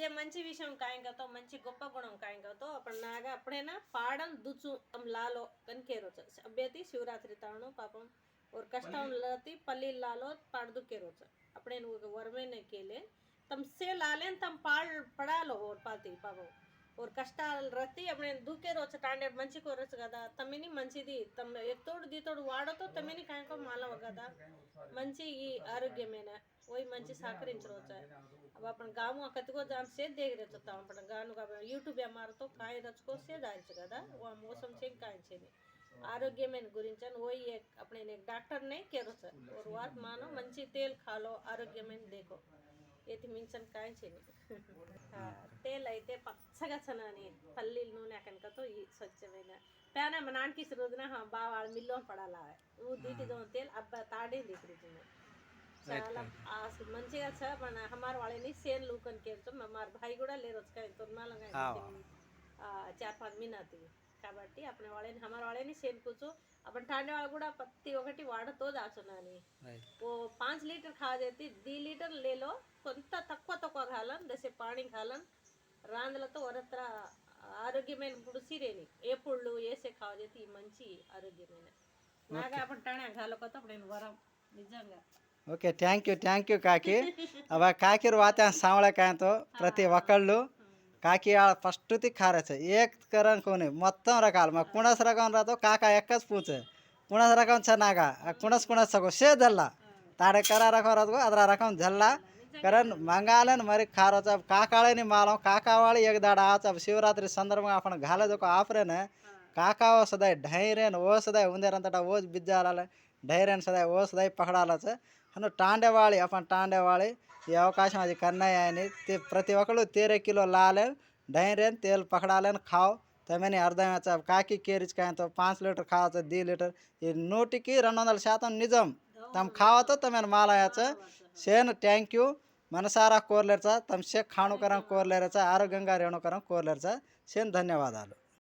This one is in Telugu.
మధ్య మంచి విషయం కాయంకతో మంచి గొప్ప గుణం కాయంకతో అప్పటిలాగా అప్పుడైనా పాడం దుచు లాలో కనికేరొచ్చు అభ్యతి శివరాత్రి తాను పాపం ஒரு கஷ்டம் இல்லாத்தி பள்ளியில்லாலோ படுதுக்கேறோச்சு அப்படி எனக்கு வருவேன்னு கேளு தம் சேலாலே தம் பால் படாலோ ஒரு பாத்தி பாపం ஒரு కష్టాలు రత్తి అప్పుడు నేను దూకేరొచ్చు తాండే మంచి కోరొచ్చు కదా తమ్మిని మంచిది తమ్ ఎత్తోడు దీతోడు వాడతో తమ్మిని కాయకో మాలవ కదా మంచి ఈ ఆరోగ్యమైన ఓయ్ మంచి సహకరించవచ్చు अब अपन गाँव में कतको जान से देख रहे तो अपन गाँव का यूट्यूब हमारे तो काय रचको से जायचं కదా वो मौसम से काय छे ఆరోగ్యమైన గురించి అని ఓ एक अपने ने डॉक्टर नहीं केरो सर और वात मानो మంచి తేల్ ఖాలో ఆరోగ్యమైన దేకో ఎతి మించని కాయించింది తేల్ అయితే పచ్చగా చనని పల్లీల నూనె కనుకతో ఈ స్వచ్ఛమైన ప్యాన మా నాన్నకి ఇసు రోజున హా బావ మిల్లో పడాలా ఊ దీటిదో తేల్ అబ్బా తాడే దిక్కుతుంది చాలా మంచిగా సార్ మన హమార్ వాళ్ళని సేన్ లూకని కేరుతాం హమార్ భాయ్ కూడా లేరు వచ్చి తుర్మాలంగా చార్ పాంచ్ మినాతి కాబట్టి అప్పుడు వాళ్ళని హమార్ వాళ్ళని సేన్ కూర్చో. అప్పుడు ఠాండే వాళ్ళు కూడా ప్రతి ఒక్కటి వాడతో దాచున్నాని. ఓ పాంచ్ లీటర్ ఖా చేతి दी లీటర్ లేలో కొంత తక్కువ తక్కువ కాలం దశ పాణి కాలం రాందులతో వరత్ర ఆరోగ్యమైన పుడుసిరేని ఏ పుళ్ళు వేసే ఖావ చేతి ఈ మంచి ఆరోగ్యమైన. నాగా అప్పుడు టాణా గాలకొత్త అప్పుడు నేను వరం నిజంగా. Okay thank you thank you కాకి. అవ కాకిరు వాతే సామళకాయంతో ప్రతి ఒక్కళ్ళు కాకి ఫస్ట్ది కారచే ఏక్ కరన్ కొని మొత్తం రకాలు. మా కుణస్ రకం రాతో కాక ఎక్క పూచే. కుణస్ రకం చెన్నాగా ఆ కుణస్ కుణస్ సే జల్లా. తాడే కర రకం రాదు అదర రకం జల్లా. కరన్ మంగాలని మరి కారచ కాకాళని మాలం. కాకావాళి ఎగదాడ ఆచ శివరాత్రి సందర్భంగా అప్పుడు గాలేదొక ఆఫరేనే. ಕಾಕಾವ ಸದಾಯ್ ಢೈರ್ಯನ್ ಓ ಸದಾಯ್ ಉಂದೇರ ಅಂತಟ ಓಜ್ ಬಿದ್ದಾಲಲ್ಲ ధైర్యాన్ని సదా ఓ సదా పకడాలచ అను టాండేవాళి అప్పని టాండేవాళి ఈ అవకాశం అది కన్నయ్య అని ప్రతి ఒక్కరు తేరెక్కిలో లాలేన్ ధైర్యం తేలు పకడాలేని ఖావ్. తమని అర్థమయ్యచ్చ కాకి కేరిచ్చుకాయంతో పాంచ్ లీటర్ కావచ్చు ది లీటర్. ఈ నూటికి రెండు వందల శాతం నిజం. తమ కావతో తమని మాలయచ్చ. సేను థ్యాంక్ యూ. మనసారా కోరలేరుచా. తమ షేక్ ఖాణుకరం కోరలేరచ. ఆరోగ్యంగా రేణుకరం కోరలేరుచా. సేను ధన్యవాదాలు.